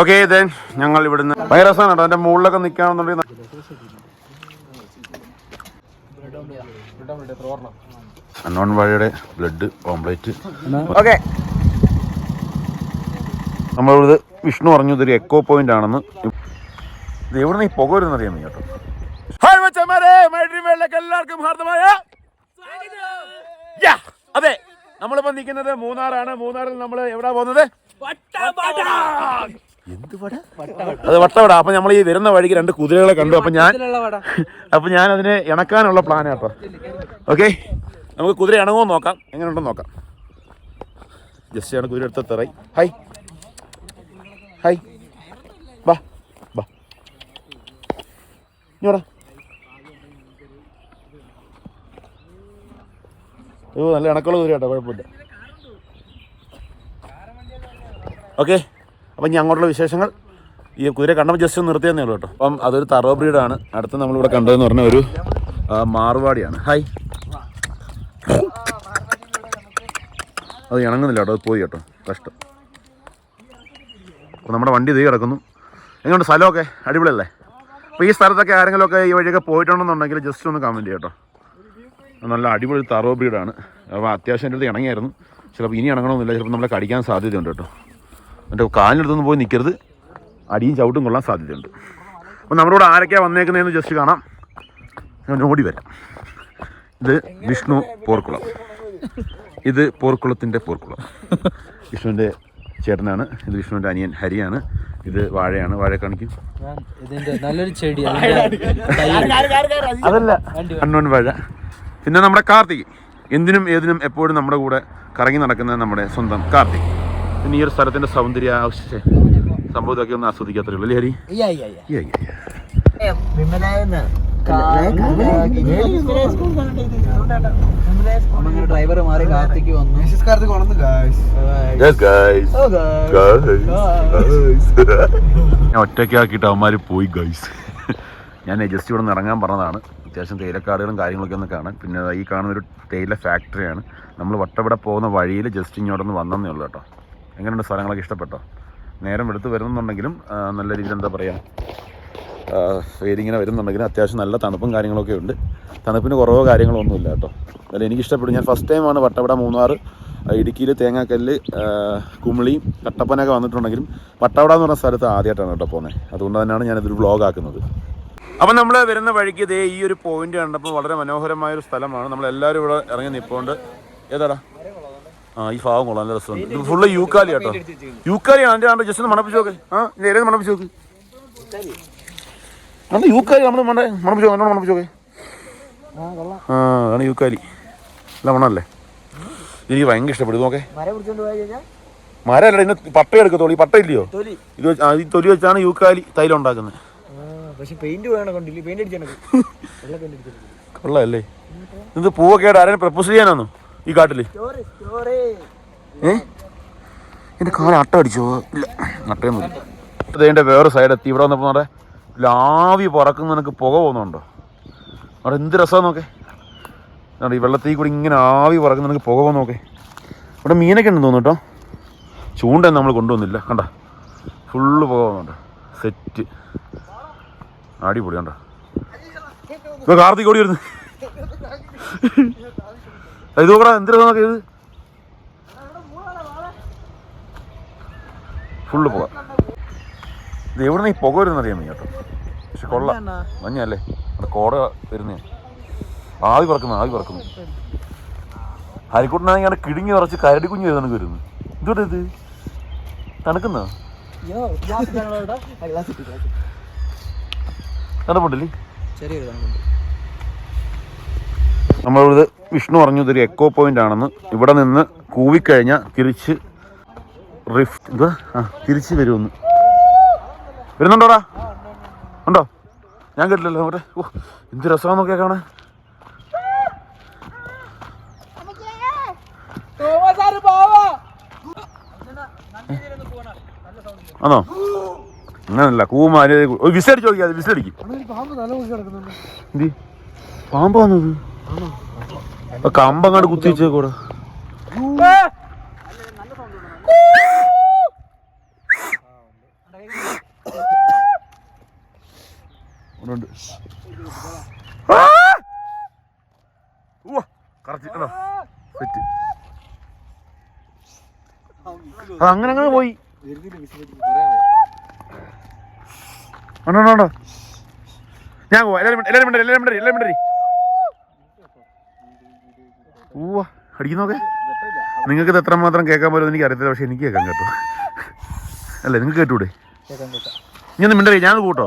Okay then ഞങ്ങൾ ഇവിടുന്ന് രസമാണ് കേട്ടോ. എന്റെ മുകളിലൊക്കെ നിൽക്കുകയാണെന്നുണ്ടെങ്കിൽ അന്നോൺ വഴിയുടെ ബ്ലഡ് ഓംപ്ലേറ്റ് ഓക്കെ നമ്മളിത് വിഷ്ണു പറഞ്ഞു ഇതൊരു എക്കോ പോയിന്റ് ആണെന്ന്. ഇത് എവിടെ നിന്ന് ഈ പുക വരുന്ന അറിയാമോ കേട്ടോ. ഹായ് മച്ചന്മാരെ. മൈ ഡ്രീം വേൾഡിലേക്ക് എല്ലാവർക്കും ഹാർദമായ അതെ നമ്മളിപ്പോ നിൽക്കുന്നത് മൂന്നാറാണ്. മൂന്നാറിൽ നമ്മൾ എവിടെ പോകുന്നത്? എന്ത് വട അത് വട്ടവട. അപ്പൊ നമ്മൾ ഈ വരുന്ന വഴിക്ക് രണ്ട് കുതിരകളെ കണ്ടു. അപ്പൊ ഞാൻ അപ്പൊ ഞാൻ അതിനെ ഇണക്കാനുള്ള പ്ലാൻ കേട്ടോ ഓക്കെ നമുക്ക് കുതിര ഇണങ്ങുമോ നോക്കാം. എങ്ങനെ ഉണ്ടോ നോക്കാം. ജസ്റ്റ് ആണ് കുതിര എടുത്ത തെറൈ ഹൈ ഹൈ ബാ ബാ ഇങ്ങോടാ ഓ നല്ല ഇണക്കുള്ള കുതിര കേട്ടോ കുഴപ്പമില്ല. ഓക്കെ. അപ്പം ഞാൻ അങ്ങോട്ടുള്ള വിശേഷങ്ങൾ. ഈ കുതിര കണ്ടപ്പോൾ ജസ്റ്റ് ഒന്ന് നിർത്തിയെന്നേ ഉള്ളൂ കേട്ടോ. അപ്പം അതൊരു തറോ ബ്രീഡാണ്. അടുത്ത് നമ്മളിവിടെ കണ്ടതെന്ന് പറഞ്ഞ ഒരു മാർവാടിയാണ്. ഹായ് അത് ഇണങ്ങുന്നില്ല കേട്ടോ. അത് പോയി കേട്ടോ. കഷ്ടം. അപ്പോൾ നമ്മുടെ വണ്ടി ഇതേ കിടക്കുന്നു. എങ്ങനെയുണ്ട്? സ്ഥലമൊക്കെ അടിപൊളിയല്ലേ? അപ്പോൾ ഈ സ്ഥലത്തൊക്കെ ആരെങ്കിലുമൊക്കെ ഈ വഴിയൊക്കെ പോയിട്ടുണ്ടെന്നുണ്ടെങ്കിൽ ജസ്റ്റ് ഒന്ന് കമന്റ് ചെയ്യട്ടോ നല്ല അടിപൊളി തറോ ബ്രീഡാണ്. അപ്പോൾ അത്യാവശ്യം എന്റെ അടുത്ത് ഇണങ്ങിയായിരുന്നു. ചിലപ്പോൾ ഇനി ഇണങ്ങണമെന്നില്ല. ചിലപ്പോൾ നമ്മളെ കടിക്കാൻ സാധ്യതയുണ്ട് കേട്ടോ. എന്റെ കാലിനടുത്തൊന്നും പോയി നിൽക്കരുത് അടിയും ചവിട്ടും കൊള്ളാൻ സാധ്യതയുണ്ട്. അപ്പോൾ നമ്മുടെ കൂടെ ആരൊക്കെയാണ് വന്നേക്കുന്നതെന്ന് ജസ്റ്റ് കാണാം. ഞാൻ ഓടി വരാം. ഇത് വിഷ്ണു പോർക്കുളം. ഇത് പോർക്കുളത്തിന്റെ പോർക്കുളം. വിഷ്ണുവിന്റെ ചേട്ടനാണ്. ഇത് വിഷ്ണുവിന്റെ അനിയൻ ഹരിയാണ്. ഇത് വാഴയാണ്. വാഴ കാണിക്കും. ഇതിന്റെ നല്ലൊരു ചെടി അതല്ല. അണ്ണോൻ വാഴ. പിന്നെ നമ്മുടെ കാർത്തിക്. എന്തിനും ഏതിനും എപ്പോഴും നമ്മുടെ കൂടെ കറങ്ങി നടക്കുന്ന നമ്മുടെ സ്വന്തം കാർത്തിക്. പിന്നെ ഈ ഒരു സ്ഥലത്തിന്റെ സൗന്ദര്യ ആവശ്യ സംഭവത്തൊക്കെ ഒന്ന് ആസ്വദിക്കാത്തേ ഉള്ളൂ അല്ലേ ഹരി. ഡ്രൈവർ മാറി കാർത്തിക്ക് വന്നു. ഞാൻ ഒറ്റയ്ക്കാക്കിയിട്ട് അവന്മാര് പോയി ഗൈസ് ഞാൻ ജസ്റ്റ് ഇവിടെ നിന്ന് ഇറങ്ങാൻ പറഞ്ഞതാണ് അത്യാവശ്യം തേയിലക്കാടുകളും കാര്യങ്ങളൊക്കെ ഒന്ന് കാണാൻ പിന്നെ ഈ കാണുന്ന ഒരു തേയില ഫാക്ടറിയാണ് നമ്മൾ വട്ടവിടെ പോകുന്ന വഴിയിൽ ജസ്റ്റ് ഇങ്ങോട്ടൊന്ന് വന്നേ ഉള്ളൂ കേട്ടോ എങ്ങനെയുണ്ട് സ്ഥലങ്ങളൊക്കെ ഇഷ്ടപ്പെട്ടോ? നേരം എടുത്ത് വരുന്നുണ്ടെങ്കിലും നല്ല രീതിയിൽ എന്താ പറയുക ഇങ്ങനെ വരുന്നുണ്ടെങ്കിലും അത്യാവശ്യം നല്ല തണുപ്പും കാര്യങ്ങളൊക്കെ ഉണ്ട്. തണുപ്പിന് കുറവോ കാര്യങ്ങളോ ഒന്നുമില്ല കേട്ടോ. അതിൽ എനിക്ക് ഇഷ്ടപ്പെട്ടു ഞാൻ ഫസ്റ്റ് ടൈമാണ് വട്ടവട മൂന്നാർ ഇടുക്കിയിൽ തേങ്ങാക്കല്ല് കുമിളി കട്ടപ്പനൊക്കെ വന്നിട്ടുണ്ടെങ്കിലും വട്ടവട എന്ന് പറഞ്ഞ സ്ഥലത്ത് ആദ്യമായിട്ടാണ് കേട്ടോ പോകുന്നത് അതുകൊണ്ട് തന്നെയാണ് ഞാനിതൊരു ബ്ലോഗ് ആക്കുന്നത്. അപ്പം നമ്മൾ വരുന്ന വഴിക്ക് ഇതേ ഈ ഒരു പോയിന്റ് കണ്ടപ്പോൾ വളരെ മനോഹരമായ ഒരു സ്ഥലമാണ്. നമ്മൾ എല്ലാവരും ഇവിടെ ഇറങ്ങി നിൽപ്പുണ്ട് ഏതാടാ? ആ ഈ ഭാഗം കൊള്ളാം. നല്ല രസമുണ്ട്. ഇത് ഫുള്ള് യൂക്കാലി കേട്ടോ യൂക്കാലിയാണ് എന്റെ ആണ്ട്. ജസ്റ്റ് മണപ്പിച്ച് നോക്ക്. ആ ഇത് ഏത് മണപ്പിച്ച് നോക്ക്. നമ്മുടെ യൂക്കാലി നമ്മൾ മണ മണപ്പിച്ച് നോക്ക്. എന്നോട് മണപ്പിച്ച് നോക്ക്. ആ അതാണ് യൂക്കാലി. അല്ല മണമല്ലേ? എനിക്ക് ഭയങ്കര ഇഷ്ടപ്പെടും നോക്കേ. മരമല്ല ഇന്ന് പട്ട എടുക്കത്തോളൂ ഈ പട്ട ഇല്ലയോ? ഇത് ഈ തൊലി വെച്ചാണ് യൂക്കാലി തൈലം ഉണ്ടാക്കുന്നത് അടിച്ചിട്ടുണ്ട് കൊള്ളാമല്ലേ ഇത് പൂവൊക്കെ ആയിട്ട് ആരെയും പ്രപ്പോസ് ചെയ്യാനാണോ ഈ കാട്ടിൽ. ഏ? എന്റെ കാലം അട്ട അടിച്ചോ? ഇല്ല അട്ടയൊന്നുമില്ല അതിന്റെ വേറെ സൈഡ് എത്തി. ഇവിടെ വന്നപ്പോ നമ്മുടെ ലാവി പറക്കുന്ന നിനക്ക് പുക പോകുന്നുണ്ടോ? അവിടെ എന്ത് രസമാണ് നോക്കേ. ഈ വെള്ളത്തിൽ കൂടി ഇങ്ങനെ ആവി പറക്കുന്ന നിനക്ക് പുക പോകുന്ന നോക്കേ. ഇവിടെ മീനൊക്കെ ഉണ്ടെന്ന് തോന്നുന്നു കേട്ടോ. ചൂണ്ട നമ്മൾ കൊണ്ടുവന്നില്ല. കണ്ട? ഫുള്ള് പുക പോകുന്നുണ്ട്. സെറ്റ് അടിപൊളി കണ്ട. ഇപ്പൊ കാർത്തിക് ഓടി വരുന്നു? ഇത് നോക്കടാ എന്ത് രസം നോക്കിയത് ഫുള്ള് പുക. ഇത് എവിടെ നിന്ന് ഈ പുക വരുന്ന അറിയാൻ വയ്യ കേട്ടോ. പക്ഷെ കൊള്ളാം. മഞ്ഞല്ലേ അവിടെ കോട വരുന്നേ. ആവി പറക്കുന്നു ആവി പറക്കുന്നു. ഹരിക്കുട്ടനാണെങ്കിൽ അങ്ങനെ കിടുങ്ങി പറച്ച് കരടി കുഞ്ഞ് വരുന്ന വരുന്നു. ഇതോടെ ഇത്? തണുക്കുന്ന? തണുപ്പുണ്ടല്ലേ? ചെറിയൊരു കാണുന്നുണ്ട് നമ്മളിത് വിഷ്ണു പറഞ്ഞു ഇതൊരു എക്കോ പോയിന്റ് ആണെന്ന്. ഇവിടെ നിന്ന് കൂവിക്കഴിഞ്ഞാൽ തിരിച്ച് റിഫ്റ്റ് എന്താ ആ തിരിച്ച് വരുമെന്ന്. വരുന്നുണ്ടോടാ? ഉണ്ടോ? ഞാൻ കേട്ടില്ലല്ലോ അവിടെ ഓ എന്ത് രസമാണെന്ന് നോക്കിയാ കാണാൻ. ആണോ? അങ്ങനല്ല കൂമാര് വിസടിച്ച് നോക്കിയാൽ വിസടിക്കും പാമ്പ് വന്നത് കമ്പ് അങ്ങോട്ട് കുത്തിച്ചേ കൂടെ അങ്ങനെ അങ്ങനെ പോയി. ഞാൻ പോവാ. എല്ലാവരും എല്ലാവരും എല്ലാവരും എല്ലാവരും എല്ലാവരും ഊവ അടിക്കുന്നോക്കെ നിങ്ങൾക്ക് ഇത് എത്രമാത്രം കേൾക്കാൻ പോലും എനിക്ക് അറിയത്തില്ല പക്ഷെ എനിക്ക് കേൾക്കാൻ കേട്ടോ അല്ലേ നിങ്ങൾക്ക് കേട്ടൂടെ നീ ഒന്ന് മിണ്ടരി ഞാൻ കൂട്ടോ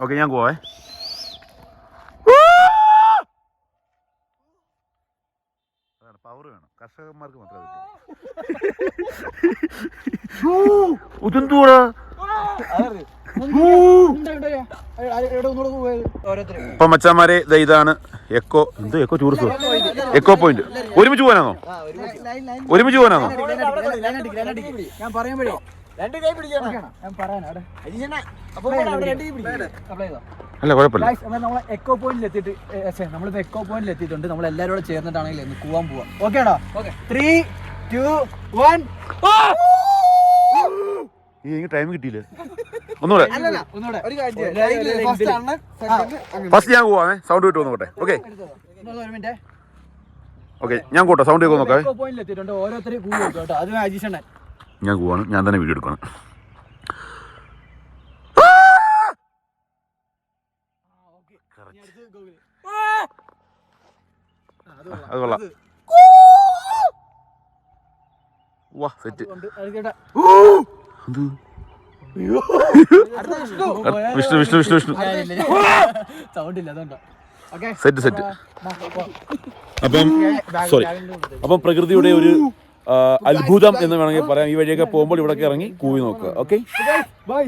ഓക്കെ ഞാൻ പോവേ പവർ വേണം കർഷകന്മാർക്ക് മാത്രമേ ഇതെന്തൂടാ ഓരോരുത്തരും ഇപ്പൊ മച്ചാമാരെ ഇതാണ് എക്കോ എന്തോ എക്കോ ടൂറിസ്റ്റ് എക്കോ പോയിന്റ് ഒരുമിച്ച് പോകാനാണോ ഒരുമിച്ച് പോകാനാണോ ഞാൻ പറയുമ്പോഴേ രണ്ട് കൈ പിടിക്കണം ഞാൻ അല്ല കുഴപ്പമില്ല നമ്മൾ എക്കോ പോയിന്റിൽ എത്തിയിട്ട് നമ്മളിപ്പോ എക്കോ പോയിന്റിൽ എത്തിയിട്ടുണ്ട്. നമ്മൾ എല്ലാവരും കൂടെ ചേർന്നിട്ടാണെങ്കിൽ കൂവാൻ പോവാം. ഓക്കെ ആണോ ത്രീ ടു വൺ ഈ എനിക്ക് ടൈം കിട്ടിയില്ല? ഒന്നുകൂടെ. ഫസ്റ്റ് ഞാൻ പോവാ സൗണ്ട് കിട്ടുമോ നോക്കട്ടെ. ഓക്കെ ഒരു മിനിറ്റ് ഓക്കെ ഞാൻ കൂട്ടോ സൗണ്ട് കേൾക്കോ നോക്കാം. ഞാൻ പോവാണ്. ഞാൻ തന്നെ വീഡിയോ എടുക്കണം. അത് കൊള്ളാം. വാ സെറ്റ്. എന്ത്? വിഷ്ണു. വിഷ്ണു വിഷ്ണു വിഷ്ണു സൗണ്ട് ഇല്ല അതുകൊണ്ടോ. ഓക്കെ. Set set. അപ്പം സോറി അപ്പം പ്രകൃതിയുടെ ഒരു അത്ഭുതം എന്ന് വേണമെങ്കിൽ പറയാം. ഈ വഴിയൊക്കെ പോകുമ്പോൾ ഇവിടെ ഇറങ്ങി കൂവി നോക്കുക. ഓക്കെ? ബൈ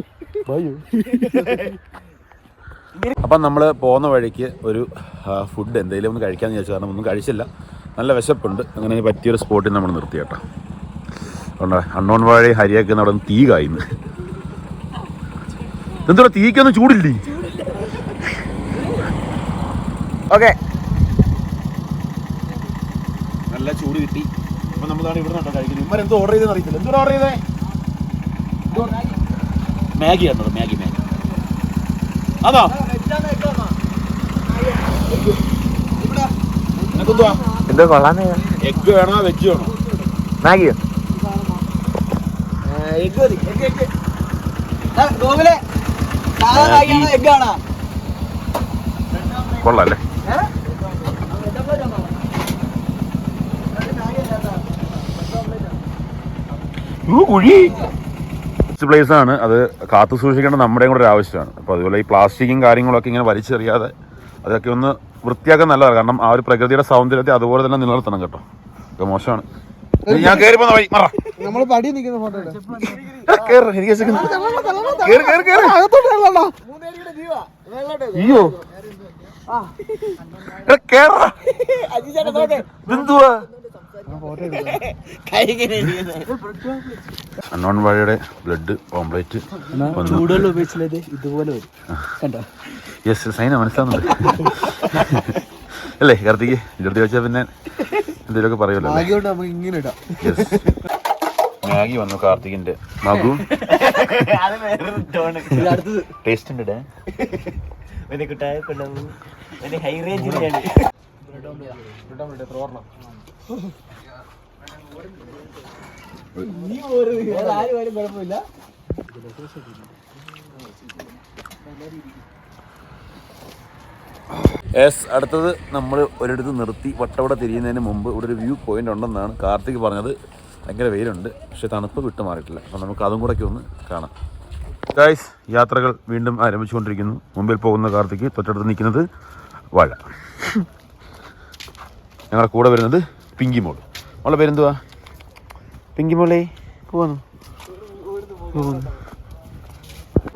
അപ്പം നമ്മൾ പോകുന്ന വഴിക്ക് ഒരു ഫുഡ് എന്തെങ്കിലും ഒന്ന് കഴിക്കാമെന്ന് വിചാരിച്ചു. കാരണം ഒന്നും കഴിച്ചില്ല. നല്ല വിശപ്പുണ്ട്. അങ്ങനെ പറ്റിയൊരു സ്പോട്ടിൽ നമ്മൾ നിർത്തി കേട്ടോ. അണ്ണോൺ വാഴ ഹരിയൊക്കെ നടന്ന് നിന്ന് തീ കായുന്നു. എന്തോ തീക്കൊന്നും ചൂടില്ലേ? ഓക്കെ. നല്ല ചൂട് കിട്ടി. അപ്പൊ നമ്മളാണ് ഇവിടെ നിന്നോ കഴിക്കുന്നത്. ഇമ്മ എന്തോ ഓർഡർ ചെയ്തെന്ന് അറിയത്തില്ല. എന്തോ ഓർഡർ ചെയ്തേ? മാഗി ആണോ മാഗി മാഗി. അതോ. എന്തോ കൊള്ളാന്ന് എഗ് വേണോ? വെജ് വേണോ? മാഗിയോ? എഗ് മതി എഗ് എഗ് ഗോകുലെ സാധാ മാഗിയാണോ എഗ് ആണോ കൊള്ളാല്ലേ കുഴി. പ്ലേസ് ആണ്. അത് കാത്തു സൂക്ഷിക്കേണ്ട നമ്മുടെയും കൂടെ ഒരു ആവശ്യമാണ്. അപ്പോൾ അതുപോലെ ഈ പ്ലാസ്റ്റിക്കും കാര്യങ്ങളൊക്കെ ഇങ്ങനെ വലിച്ചെറിയാതെ അതൊക്കെ ഒന്ന് വൃത്തിയാക്കാൻ നല്ലതാണ്. കാരണം ആ ഒരു പ്രകൃതിയുടെ സൗന്ദര്യത്തെ അതുപോലെ തന്നെ നിലനിർത്തണം കേട്ടോ. ഇത് മോശമാണ്. ഞാൻ കയറി പോന്ന വഴി മറ. നമ്മൾ പടി നിൽക്കുന്ന ഫോട്ടോ. അയ്യോ. അണ്ണോൺ വാഴയുടെ ബ്ലഡ് ഓംപ്ലേറ്റ് ചൂടുവെള്ളം ഉപയോഗിച്ചില്ലേ ഇതുപോലെ വരും. കണ്ടോ? യെസ് സൈന മനസ്സിലാവുന്നുണ്ട്. അല്ലേ കാർത്തിക്? ഇടത്തി വെച്ചാൽ പിന്നെ എന്തെങ്കിലുമൊക്കെ പറയുമല്ലോ. മാഗി വന്നു കാർത്തികിന്റെ. മകു അടുത്തത്. ടേസ്റ്റ് ഉണ്ട് കുഴപ്പമില്ല. യെസ് അടുത്തത് നമ്മൾ ഒരിടത്ത് നിർത്തി വട്ടവട തിരിയുന്നതിന് മുമ്പ് ഇവിടെ ഒരു വ്യൂ പോയിന്റ് ഉണ്ടെന്നാണ് കാർത്തിക് പറഞ്ഞത്. ഭയങ്കര വെയിലുണ്ട് പക്ഷെ തണുപ്പ് വിട്ടു മാറിയിട്ടില്ല. അപ്പം നമുക്ക് അതും കൂടെ ഒന്ന് കാണാം. ഗൈസ് യാത്രകൾ വീണ്ടും ആരംഭിച്ചുകൊണ്ടിരിക്കുന്നു. മുമ്പിൽ പോകുന്ന കാർത്തിക് തൊട്ടടുത്ത് നിൽക്കുന്നത് വാഴ. ഞങ്ങളുടെ കൂടെ വരുന്നത് പിങ്കി മോൾ മോളെ പേരെന്തുവാ? പിങ്കി മോളെ പോകുന്നു പോവാന്നു.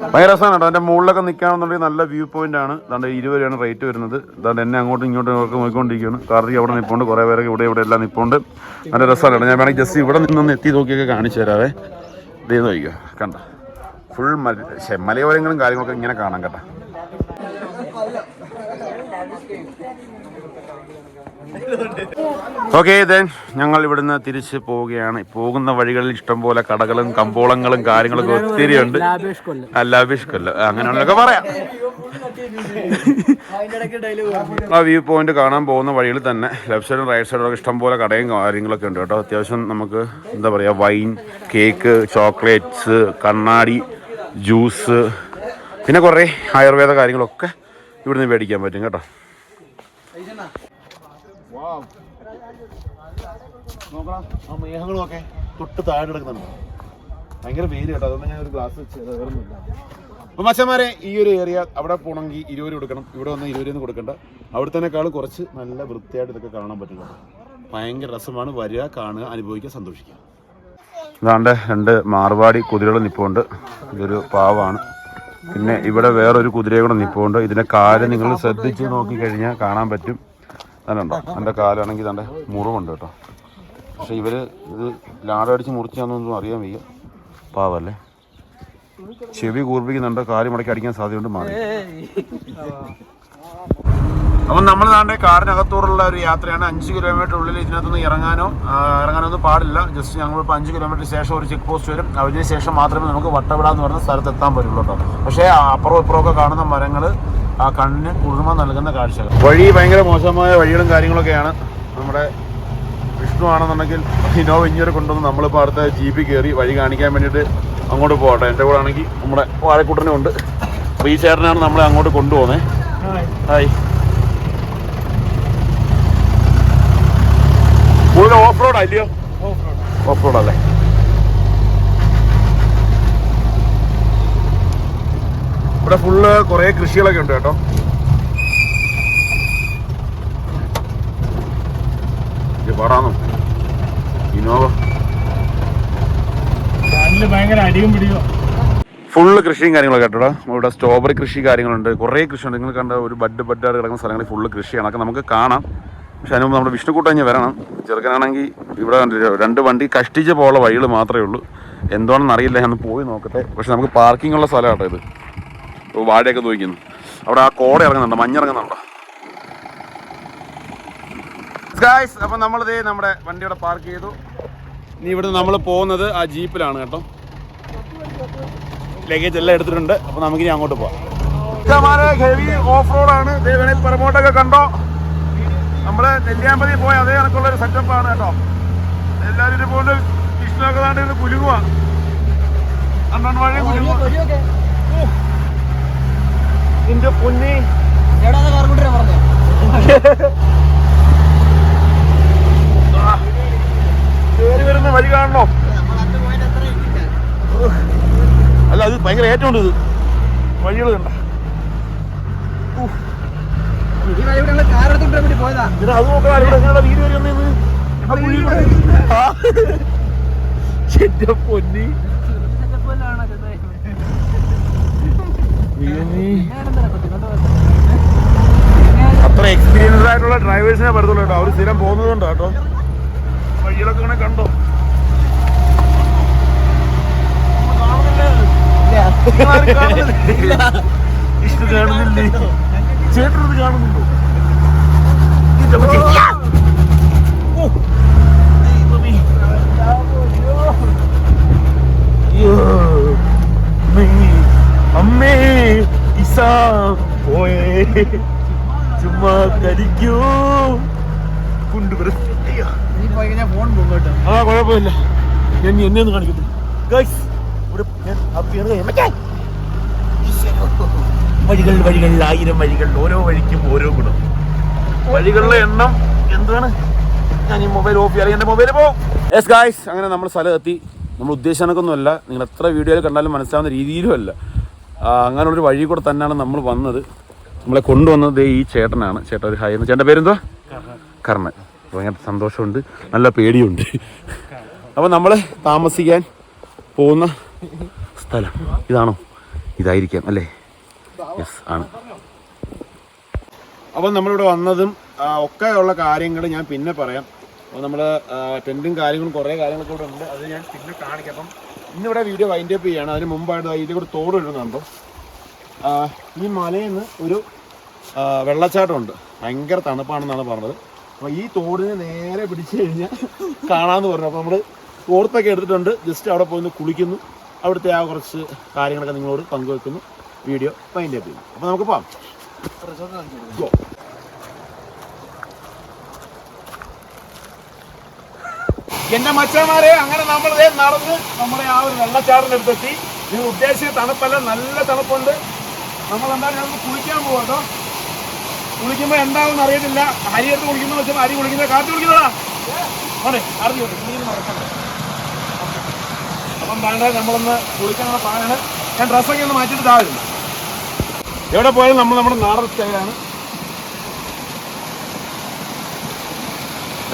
ഭയങ്കര രസമാണ് കേട്ടോ എന്റെ മുകളിലൊക്കെ നിൽക്കുകയാണെന്നുണ്ടെങ്കിൽ നല്ല വ്യൂ പോയിന്റ് ആണ്. അതാണ്ട് ഇരുപത് രൂപയാണ് റേറ്റ് വരുന്നത്. അതാണ്ട് എന്നെ അങ്ങോട്ടും ഇങ്ങോട്ടും ഒക്കെ നോക്കിക്കൊണ്ടിരിക്കുകയാണ് കാർത്തി അവിടെ നിൽപ്പുണ്ട് കുറേ പേരൊക്കെ ഇവിടെ ഇവിടെ എല്ലാം നിൽപ്പുണ്ട് നല്ല രസമാണ് കേട്ടോ ഞാൻ വേണമെങ്കിൽ ജസ്റ്റ് ഇവിടെ നിന്നൊന്ന് എത്തി നോക്കിയൊക്കെ കാണിച്ചു തരാവേ. ഇതേ നോക്കിയോ കണ്ട? ഫുൾ മല മലയോരങ്ങളും കാര്യങ്ങളൊക്കെ ഇങ്ങനെ കാണാം കേട്ടോ. ഓക്കെ ദെൻ ഞങ്ങൾ ഇവിടുന്ന് തിരിച്ച് പോവുകയാണ്. പോകുന്ന വഴികളിൽ ഇഷ്ടംപോലെ കടകളും കമ്പോളങ്ങളും കാര്യങ്ങളൊക്കെ ഒത്തിരി ഉണ്ട്. അല്ലാഭേഷ് കൊല്ലം അങ്ങനെയുള്ളതൊക്കെ പറയാം. ആ വ്യൂ പോയിന്റ് കാണാൻ പോകുന്ന വഴിയിൽ തന്നെ ലെഫ്റ്റ് സൈഡും റൈറ്റ് സൈഡും ഒക്കെ ഇഷ്ടംപോലെ കടയും കാര്യങ്ങളൊക്കെ ഉണ്ട് കേട്ടോ. അത്യാവശ്യം നമുക്ക് എന്താ പറയുക വൈൻ കേക്ക് ചോക്ലേറ്റ്സ് കണ്ണാടി ജ്യൂസ് പിന്നെ കുറേ ആയുർവേദ കാര്യങ്ങളൊക്കെ ഇവിടുന്ന് മേടിക്കാൻ പറ്റും കേട്ടോ. നോക്കണം ആ തൊട്ട് താഴെ കിടക്കുന്നുണ്ട്. ഭയങ്കര വെയിൽ കേട്ടോ. അതുകൊണ്ട് ഞാൻ ഒരു ഗ്ലാസ് വെച്ച് വേറൊന്നുമില്ല. അപ്പൊ മച്ചന്മാരെ ഈ ഒരു ഏരിയ അവിടെ പോകണമെങ്കിൽ ഇരുപത് രൂപ കൊടുക്കണം. ഇവിടെ വന്ന് ഇരുപത് രൂപ കൊടുക്കണ്ട. അവിടുത്തേക്കാൾ കുറച്ച് നല്ല വൃത്തിയായിട്ട് ഇതൊക്കെ കാണാൻ പറ്റും കേട്ടോ. ഭയങ്കര രസമാണ്. വരിക കാണുക അനുഭവിക്കുക സന്തോഷിക്കുക. ഇതാണ്ട് രണ്ട് മാർവാടി കുതിരകൾ നിൽപ്പുണ്ട് ഇതൊരു പാവാണ്. പിന്നെ ഇവിടെ വേറൊരു കുതിരയെ കൂടെ നിൽപ്പുണ്ട് ഇതിന്റെ കാൽ നിങ്ങൾ ശ്രദ്ധിച്ച് നോക്കി കഴിഞ്ഞാൽ കാണാൻ പറ്റും. അതുണ്ടോ എന്റെ കാലാണെങ്കിൽ തന്റെ മുറിവുണ്ട് കേട്ടോ. പക്ഷെ ഇവർ ഇത് ലാടടിച്ച് മുറിച്ചാന്നൊന്നും അറിയാൻ വയ്യ. പാവല്ലേ? ചെവി കൂർപ്പിക്കുന്നുണ്ട്. കാൽ മുടക്കി അടിക്കാൻ സാധ്യതയുണ്ട് മാറി അപ്പം നമ്മൾ നാണ്ടെ കാടിനകത്തോടുള്ള ഒരു യാത്രയാണ്. അഞ്ച് കിലോമീറ്റർ ഉള്ളിൽ ഇതിനകത്തുനിന്ന് ഇറങ്ങാനോ ഇറങ്ങാനൊന്നും പാടില്ല. ജസ്റ്റ് ഞങ്ങളിപ്പോൾ അഞ്ച് കിലോമീറ്റർ ശേഷം ഒരു ചെക്ക് പോസ്റ്റ് വരും. അതിന് ശേഷം മാത്രമേ നമുക്ക് വട്ടവിട എന്ന് പറയുന്ന സ്ഥലത്ത് എത്താൻ പറ്റുള്ളൂ കേട്ടോ. പക്ഷേ അപ്പുറം ഇപ്പുറമൊക്കെ കാണുന്ന മരങ്ങൾ ആ കണ്ണിന് കുളിർമ നൽകുന്ന കാഴ്ചകൾ. വഴി ഭയങ്കര മോശമായ വഴികളും കാര്യങ്ങളൊക്കെയാണ് നമ്മുടെ വിഷ്ണു ആണെന്നുണ്ടെങ്കിൽ ഇന്നോവ ഇഞ്ഞൊരു കൊണ്ടുവന്ന് നമ്മളിപ്പോൾ അടുത്ത ജീപ്പിൽ കയറി വഴി കാണിക്കാൻ വേണ്ടിയിട്ട് അങ്ങോട്ട് പോകട്ടെ. എന്റെ കൂടെ ആണെങ്കിൽ നമ്മുടെ വാഴക്കുട്ടനും ഉണ്ട്. അപ്പോൾ ഈ ചേട്ടനാണ് നമ്മളെ അങ്ങോട്ട് കൊണ്ടുപോകുന്നത് ഹായ് ഓഫ് റോഡ് അല്ലയോ ഓഫ് റോഡ് അല്ലേ ഇവിടെ ഫുള്ള് കുറേ കൃഷികളൊക്കെ ഉണ്ട് കേട്ടോ. ഇത് പാടാന്നോ? ഇന്നോവ. ഭയങ്കര അടിയും ഫുള്ള് കൃഷിയും കാര്യങ്ങളൊക്കെ കേട്ടോ ഇവിടെ. സ്ട്രോബെറി കൃഷി കാര്യങ്ങളുണ്ട്. കുറേ കൃഷിയുണ്ട്. നിങ്ങൾ കണ്ട ഒരു ബഡ് ബഡായിട്ട് കിടക്കുന്ന സ്ഥലങ്ങളിൽ ഫുള്ള് കൃഷിയാണ്. അതൊക്കെ നമുക്ക് കാണാം. പക്ഷെ അതിന് നമ്മുടെ വിഷ്ണുക്കൂട്ടം കഴിഞ്ഞ് വരണം. ചെറുക്കനാണെങ്കിൽ ഇവിടെ രണ്ട് വണ്ടി കഷ്ടിച്ച് പോകുന്ന വഴികൾ മാത്രമേ ഉള്ളൂ. എന്താണെന്ന് അറിയില്ല ഞാൻ പോയി നോക്കട്ടെ. പക്ഷെ നമുക്ക് പാർക്കിംഗ് ഉള്ള സ്ഥലം ഇത്. വാഴയൊക്കെ നോക്കുന്നു അവിടെ ആ കോട ഇറങ്ങുന്നുണ്ട് മഞ്ഞിറങ്ങുന്നുണ്ട് ഗായ്സ് അപ്പം നമ്മളിത് നമ്മുടെ വണ്ടി ഇവിടെ പാർക്ക് ചെയ്തു. ഇനി ഇവിടുന്ന് നമ്മൾ പോകുന്നത് ആ ജീപ്പിലാണ് കേട്ടോ. ലഗേജ് എല്ലാം എടുത്തിട്ടുണ്ട്. അപ്പം നമുക്കിനി അങ്ങോട്ട് പോവാം. ഓഫ് റോഡാണ് ദേവനെ പുറമോട്ടൊക്കെ കണ്ടോ? നമ്മൾ നെല്ലിയാമ്പതി പോയ അതേ കണക്കുള്ള ഒരു സെറ്റപ്പ് ആണ് കേട്ടോ. എല്ലാവരും ഇതുപോലെ വിഷ്ണുവൊക്കെ താണ്ട് ഇത് കുലുങ്ങുവാണ് അണ്ണൻ വഴി കുലുങ്ങുക നിന്റെ പൊന്നി. കയറി വരുന്ന വഴി കാണണോ? അല്ല അത് ഭയങ്കര ഏറ്റവും ഇത് വഴികൾ കണ്ട ഈ വഴി ഇവിടെ കാറെടുത്തോണ്ട് വേണ്ടി പോയതാ പിന്നെ അത് നോക്കാൻ ഇവിടെ എങ്ങനെയുള്ള വീട് വരെ വന്നേന്ന് ആ കുഴി കൂടെ. ആ. എന്റെ പൊന്നി അത്ര എക്സ്പീരിയൻസ് ആയിട്ടുള്ള ഡ്രൈവേഴ്സിനെ പറ്റത്തുള്ളൂ കേട്ടോ. അവർ സ്ഥിരം പോകുന്നതുകൊണ്ട് കേട്ടോ. വഴികളൊക്കെ ഇങ്ങനെ കണ്ടോ? ഇഷ്ടം കാണുന്നില്ലേ? കാണുന്നില്ലേ ചേട്ടനത് കാണുന്നുണ്ടോ. അമ്മേ. ഇസാ പോയേ. ചുമ്മാ കരിക്കൂ. കൊണ്ടുവരും ആ കുഴപ്പമില്ല. ഞാൻ എന്നെ ഒന്ന് കാണിക്കട്ടെ ഗൈസ് ഇവിടെ ഞാൻ ഹാപ്പിയാണ് വഴികൾ വഴികൾ ആയിരം വഴികൾ ഓരോ വഴിക്കും ഓരോ ഗുണം. വഴികളുടെ എണ്ണം എന്താണ്? ഞാൻ ഈ മൊബൈൽ ഓഫ് ചെയ്യാൻ എന്റെ മൊബൈൽ പോകും. യെസ് ഗായ്സ് അങ്ങനെ നമ്മൾ സ്ഥലം എത്തി. നമ്മൾ ഉദ്ദേശിച്ചതൊന്നുമല്ല നിങ്ങൾ എത്ര വീഡിയോയിൽ കണ്ടാലും മനസ്സിലാവുന്ന രീതിയിലും അല്ല. ആ, അങ്ങനെയുള്ളൊരു വഴി കൂടെ തന്നെയാണ് നമ്മൾ വന്നത്. നമ്മളെ കൊണ്ടുവന്നത് ഈ ചേട്ടനാണ്. ചേട്ടൻ ഒരു ഹായ് ചേട്ടന്റെ പേരെന്തുവാ? കർണൻ. ഭയങ്കര സന്തോഷമുണ്ട്. നല്ല പേടിയുണ്ട്. അപ്പോൾ നമ്മൾ താമസിക്കാൻ പോകുന്ന സ്ഥലം. ഇതാണോ? ഇതായിരിക്കാം അല്ലേ? യെസ് ആണ്. അപ്പം നമ്മളിവിടെ വന്നതും ഒക്കെയുള്ള ഒക്കെ ഉള്ള കാര്യങ്ങൾ ഞാൻ പിന്നെ പറയാം. അപ്പോൾ നമ്മൾ ടെന്റും കാര്യങ്ങളും കുറേ കാര്യങ്ങളൊക്കെ ഇവിടെ ഉണ്ട്. അത് ഞാൻ പിന്നെ കാണിക്കാം. അപ്പം ഇന്നിവിടെ വീഡിയോ വൈൻഡ് അപ്പ് ചെയ്യാണ്. അതിന് മുമ്പായിട്ട് ഇതിൽ കൂടെ തോട് ഇടുന്നുണ്ട് ഈ മലയിൽ നിന്ന് ഒരു വെള്ളച്ചാട്ടം വെള്ളച്ചാട്ടമുണ്ട്. ഭയങ്കര തണുപ്പാണെന്നാണ് പറഞ്ഞത്. അപ്പോൾ ഈ തോടിന് നേരെ പിടിച്ചു കഴിഞ്ഞാൽ കാണാമെന്ന് പറഞ്ഞു. അപ്പോൾ നമ്മൾ ഓർത്തൊക്കെ എടുത്തിട്ടുണ്ട്. ജസ്റ്റ് അവിടെ പോയി കുളിക്കുന്നു. അവിടുത്തെ ആ കുറച്ച് കാര്യങ്ങളൊക്കെ നിങ്ങളോട് പങ്കുവെക്കുന്നു. വീഡിയോ മൈൻഡ് അപ്പ് ചെയ്യുന്നു അപ്പോൾ നമുക്ക് Go. എന്റെ മച്ചന്മാരെ അങ്ങനെ നമ്മൾ നടന്ന് നമ്മളെ ആ ഒരു വെള്ളച്ചാറിന്റെ അടുത്തെത്തി നിങ്ങൾ ഉദ്ദേശിച്ച തണുപ്പല്ല നല്ല തണുപ്പുണ്ട്. നമ്മൾ എന്തായാലും ഞങ്ങൾക്ക് കുളിക്കാൻ പോകട്ടോ കുളിക്കുമ്പോ കുളിക്കുമ്പോൾ എന്താണെന്ന് അറിയത്തില്ല. അരി എടുത്ത് കുളിക്കുന്ന വെച്ചാൽ അരി കുളിക്കുന്നത് കാറ്റ് കുളിക്കുന്നതാ. അതെ അറിഞ്ഞു കുളിക്കുന്ന അപ്പം വേണ്ട നമ്മളൊന്ന് കുളിക്കാനുള്ള പ്ലാനാണ്. ഞാൻ ഡ്രസ്സൊക്കെ ഒന്ന് മാറ്റിയിട്ട് താഴുന്നു എവിടെ പോയാലും നമ്മൾ നമ്മുടെ നാടൻ സ്റ്റൈലാണ്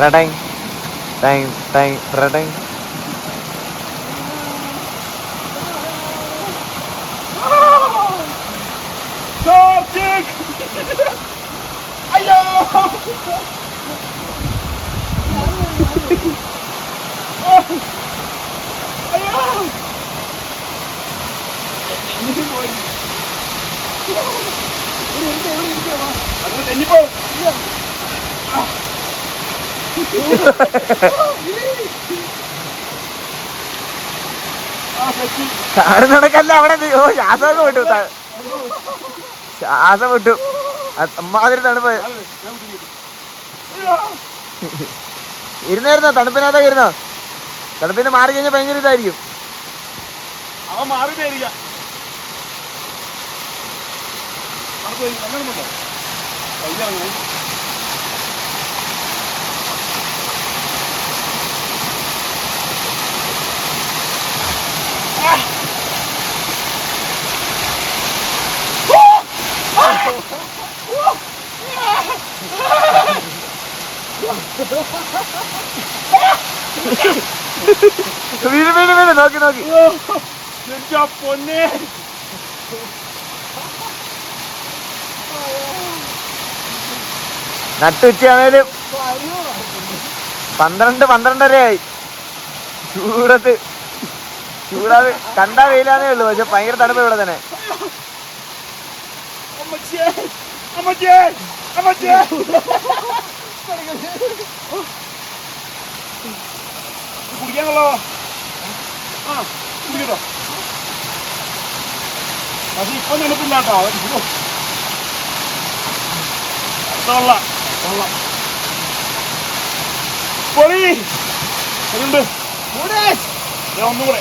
റെഡൈ Dang, dang, radang. Tortik! അയ്യോ അയ്യോ തെറ്റി നടക്കല്ല അവിടെ? ഓ ശ്വാസം വിട്ടു ശ്വാസം വിട്ടു. അമ്മാതിരി തണുപ്പ്. ഇരുന്നായിരുന്നോ? തണുപ്പിനകത്തൊക്കെ ഇരുന്നോ? തണുപ്പിന് മാറി കഴിഞ്ഞാൽ ഭയങ്കര ഇതായിരിക്കും. അവൻ മാറിയിട്ടായിരിക്കാം നമുക്ക് എങ്ങനെയുണ്ടോ കയ്യിറങ്ങണം വീട് വീട് വീട് നോക്കി നോക്കി എന്റെ പൊന്നെ നട്ടുച്ചയാണേലും പന്ത്രണ്ട് പന്ത്രണ്ടരയായി. ചൂടത്ത്. ചൂടാതെ. കണ്ടാ വെയിലാണേ ഉള്ളൂ പക്ഷെ ഭയങ്കര തണുപ്പ് ഇവിടെ തന്നെ. കുടിക്കാനുള്ളോ? ആ കുടിക്കട്ടോ. ഇപ്പൊ നിനപ്പില്ല കേട്ടോ കൊള്ള കൊള്ള. പൊളി. അതുണ്ട് ഒന്നുകൂടെ.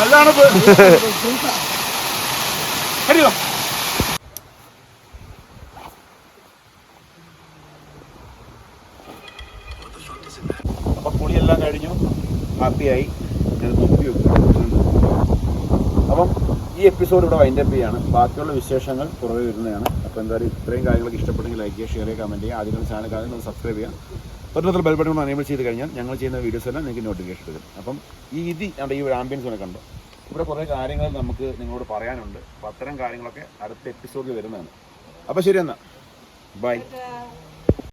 അതാണ് ഹരിയോ അപ്പൊ കുളിയെല്ലാം കഴിഞ്ഞു. ഹാപ്പിയായി ഞാൻ തുപ്പി വെക്കുന്നുണ്ട് അപ്പം ഈ എപ്പിസോഡ് ഇവിടെ വൈൻഡ് അപ്പ് ബാക്കിയുള്ള വിശേഷങ്ങൾ കുറവ് വരുന്നതാണ്. അപ്പോൾ എന്തായാലും ഇത്രയും കാര്യങ്ങളൊക്കെ ഇഷ്ടപ്പെട്ടെങ്കിൽ ലൈക്ക് ചെയ്യുക ഷെയർ ചെയ്യുക കമന്റ് ചെയ്യുക. ആദ്യം ചാനൽ കാണുന്നത് ഒന്ന് സബ്സ്ക്രൈബ് ചെയ്യുക. തൊട്ടത്തിൽ ബെൽ ബട്ടൺ അനേബിൾ ചെയ്ത് കഴിഞ്ഞാൽ ഞങ്ങൾ ചെയ്യുന്ന വീഡിയോസ് എല്ലാം നിങ്ങൾക്ക് നോട്ടിഫിക്കേഷൻ വരും അപ്പം ഈ ഇതി നമ്മുടെ ഈ ഒരു ആംബിയൻസ് ഒക്കെ കണ്ടോ? ഇവിടെ കുറേ കാര്യങ്ങൾ നമുക്ക് നിങ്ങളോട് പറയാനുണ്ട്. അപ്പോൾ അത്തരം കാര്യങ്ങളൊക്കെ അടുത്ത എപ്പിസോഡിൽ വരുന്നതാണ്. അപ്പോൾ ശരി എന്നാൽ ബൈ